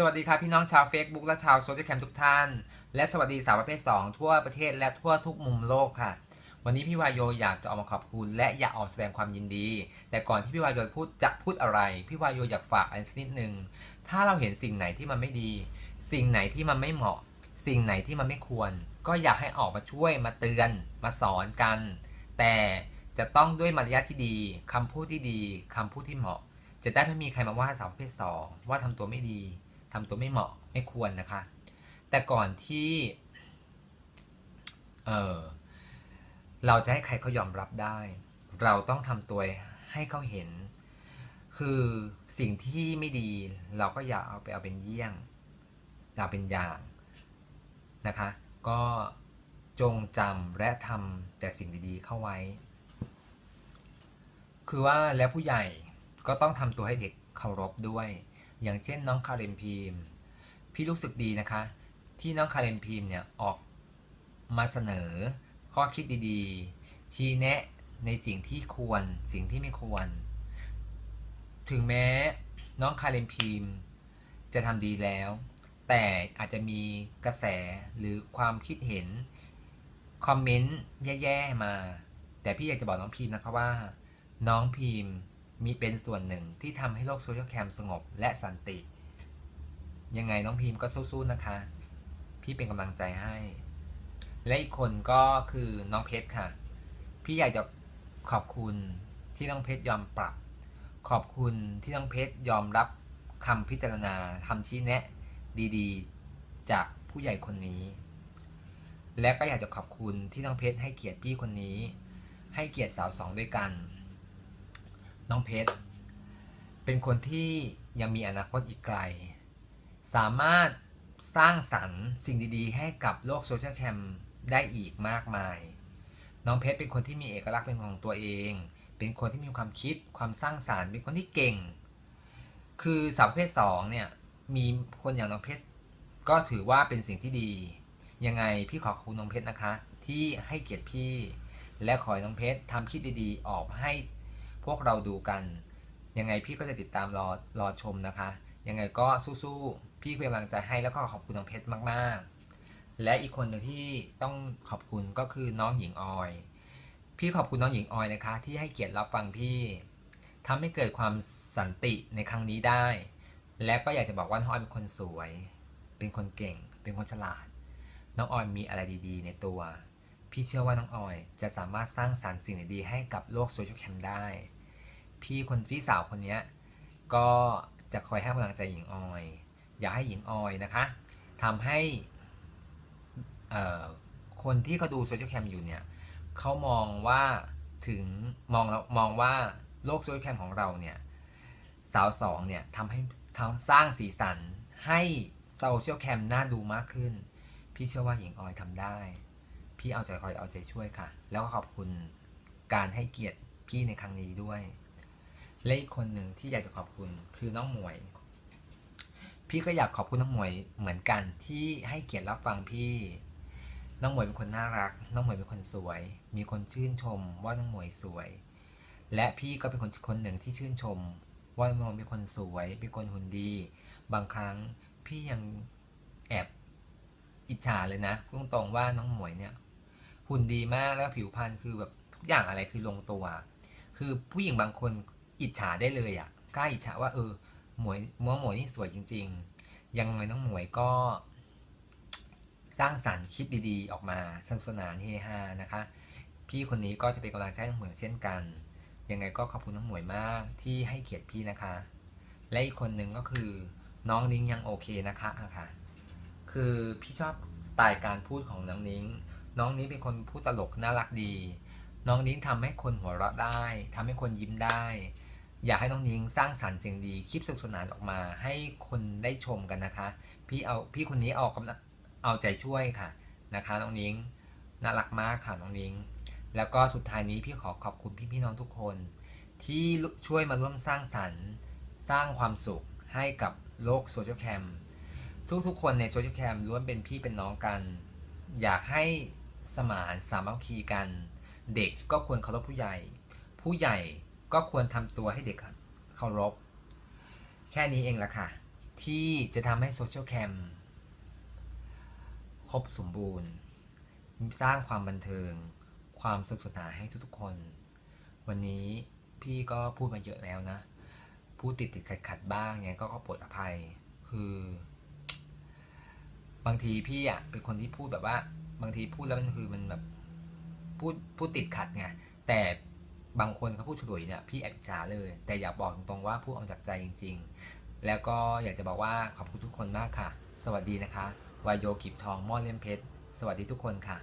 สวัสดีครับพี่น้องชาว Facebook และชาวโซเชียลแคมทุกท่าน และสวัสดีสาวประเภท 2 ทั่วประเทศและทั่วทุกมุมโลกค่ะ วันนี้พี่วายโยอยากจะออกมาขอบคุณ และอยากออกแสดงความยินดี แต่ก่อนที่พี่วายโยพูดจะพูดอะไร พี่วายโยอยากฝากอันนิดนึง ถ้าเราเห็นสิ่งไหนที่มันไม่ดี สิ่งไหนที่มันไม่เหมาะ สิ่งไหนที่มันไม่ควร ก็อยากให้ออกมาช่วยมาเตือน มาสอนกัน แต่จะต้องด้วยมารยาทที่ดีคำพูดที่ดีคำพูดที่เหมาะ จะได้ไม่มีใครมาว่าสาวประเภทสองว่าทำตัวไม่ดี ทำตัวไม่เหมาะไม่ควรนะคะ แต่ก่อนที่เออเราจะให้ใครเขายอมรับได้ เราต้องทำตัวให้เขาเห็น คือสิ่งที่ไม่ดีเราก็อย่าเอาไปเอาเป็นเยี่ยงอย่าเป็นอย่างนะคะ ก็จงจำและทำแต่สิ่งดีๆเข้าไว้ คือว่าแล้วผู้ใหญ่ก็ต้องทำตัวให้เด็กเคารพด้วย อย่างเช่นน้องคาเรนพีม พี่รู้สึกดีนะคะ ที่น้องคาเรนพีมเนี่ยออกมาเสนอข้อคิดดีๆ ชี้แนะในสิ่งที่ควรสิ่งที่ไม่ควร ถึงแม้น้องคาเรนพีมจะทำดีแล้ว แต่อาจจะมีกระแสหรือความคิดเห็น คอมเมนต์แย่ๆมา แต่พี่อยากจะบอกน้องพีมนะคะว่า น้องพีม มีเป็นส่วนหนึ่งที่ทำให้โลกโซเชียลแคมสงบและสันติ ยังไงน้องพีมก็สู้ๆนะคะ พี่เป็นกำลังใจให้ และอีกคนก็คือน้องเพชรค่ะ พี่อยากจะขอบคุณที่น้องเพชรยอมปรับ ขอบคุณที่น้องเพชรยอมรับคำพิจารณาคำชี้แนะ ดีๆ จากผู้ใหญ่คนนี้ และก็อยากจะขอบคุณที่น้องเพชรให้เกียรติพี่คนนี้ ให้เกียรติสาวสองด้วยกัน น้องเพชร เป็นคนที่ยังมีอนาคตอีกไกล สามารถสร้างสรรค์สิ่งดีๆ ให้กับโลกโซเชียลแคมได้อีกมากมาย น้องเพชรเป็นคนที่มีเอกลักษณ์เป็นของตัวเอง เป็นคนที่มีความคิด ความสร้างสารรค์ เป็นคนที่เก่ง คือสาวประเภทสองเนี่ย มีคนอย่างน้องเพชรก็ถือว่าเป็นสิ่งที่ดี ยังไงพี่ขอขอบคุณน้องเพชรนะคะ ที่ให้เกียรติพี่ และขอให้น้องเพชรทำคลิปดีๆ ออกให้ พวกเราดูกัน ยังไงพี่ก็จะติดตามรอรอชมนะคะ ยังไงก็สู้ๆ พี่เป็นกำลังใจให้แล้วก็ขอบคุณน้องเพชรมากๆ และอีกคนหนึ่งที่ต้องขอบคุณก็คือน้องหญิงออย พี่ขอบคุณน้องหญิงออยนะคะ ที่ให้เกียรติรับฟังพี่ทำให้เกิดความสันติในครั้งนี้ได้ และก็อยากจะบอกว่าน้องออยเป็นคนสวย เป็นคนเก่ง เป็นคนฉลาด น้องออยมีอะไรดีๆ ในตัว พี่เชื่อว่าน้องออย จะสามารถสร้างสรรค์สิ่งดีๆให้กับโลกโซเชียลแคมได้ พี่คนพี่สาวคนนี้ก็จะคอยให้กำลังใจหญิงออย อยากให้หญิงออยนะคะทำให้คนที่เขาดูโซเชียลแคมอยู่เนี่ยเขามองว่าถึงมองมองว่าโลกโซเชียลแคมของเราเนี่ยสาวสองเนี่ยทำให้ทำสร้างสีสันให้โซเชียลแคมน่าดูมากขึ้น พี่เชื่อว่าหญิงออยทำได้ พี่เอาใจคอยเอาใจช่วยค่ะ แล้วก็ขอบคุณการให้เกียรติพี่ในครั้งนี้ด้วย และอีกคนหนึ่งที่อยากจะขอบคุณคือน้องหมวย พี่ก็อยากขอบคุณน้องหมวยเหมือนกันที่ให้เกียรติรับฟังพี่ น้องหมวยเป็นคนน่ารัก น้องหมวยเป็นคนสวย มีคนชื่นชมว่าน้องหมวยสวย และพี่ก็เป็นคนคนหนึ่งที่ชื่นชม ว่าน้องหมวยเป็นคนสวย เป็นคนหุ่นดี บางครั้งพี่ยังแอบอิจฉาเลยนะพูดตรงๆว่าน้องหมวยเนี่ย หุ่นดีมากแล้วผิวพรรณคือแบบทุกอย่างอะไรคือลงตัว คือผู้หญิงบางคนอิจฉาได้เลยอะ่ะกล้าอิจฉาว่าเออหมวยมัวหมวยนี่สวยจริง ๆ ยังไงน้องหมวยก็ สร้างสรรค์คลิปดี ๆ ออกมาสนุกสนานเฮฮานะคะ พี่คนนี้ก็จะเป็นกำลังใจน้องหมวยเช่นกัน ยังไงก็ขอบคุณน้องหมวยมากที่ให้เกียรติพี่นะคะ และอีกคนหนึ่งก็คือน้องนิ้งยังโอเคนะคะอะค่ะ คือพี่ชอบสไตล์การพูดของน้องนิ้ง น้องนิ้งเป็นคนพูดตลกน่ารักดี น้องนิ้งทำให้คนหัวเราะได้ทำให้คนยิ้มได้ อยากให้น้องนิ้งสร้างสรรค์สิ่งดีคลิปสนุกสนานออกมา ให้คนได้ชมกันนะคะ พี่เอาพี่คนนี้เอากำลังเอาใจช่วยค่ะนะคะน้องนิ้งน่ารักมากค่ะน้องนิ้งแล้วก็สุดท้ายนี้พี่ขอขอบคุณพี่พี่น้องทุกคน ที่ช่วยมาร่วมสร้างสรรค์ สร้างความสุขให้กับโลกโซเชียลแคมทุกๆคนในโซเชียลแคมล้วนเป็นพี่เป็นน้องกัน อยากให้ สมานสามัคคีกัน เด็กก็ควรเคารพผู้ใหญ่ ผู้ใหญ่ก็ควรทำตัวให้เด็กเคารพ แค่นี้เองละค่ะ ที่จะทำให้โซเชียลแคมครบสมบูรณ์ สร้างความบันเทิง ความสนุกสนานให้ทุกๆคน วันนี้พี่ก็พูดมาเยอะแล้วนะ พูดติดติดขัดขัดบ้างเนี่ยก็ขอโปรดอภัย คือบางทีพี่อะเป็นคนที่พูดแบบว่า บางทีพูดแล้วมันคือมันแบบพูดพูดติดขัดไงแต่บางคนเขาพูดฉลุยเนี่ยพี่แอบจ๋าเลย แต่อยากบอกตรงๆว่าพูดออกจากใจจริง ๆ แล้วก็อยากจะบอกว่าขอบคุณทุกคนมากค่ะ สวัสดีนะคะวายโยกิบทองม่อเลี่ยมเพชร สวัสดีทุกคนค่ะ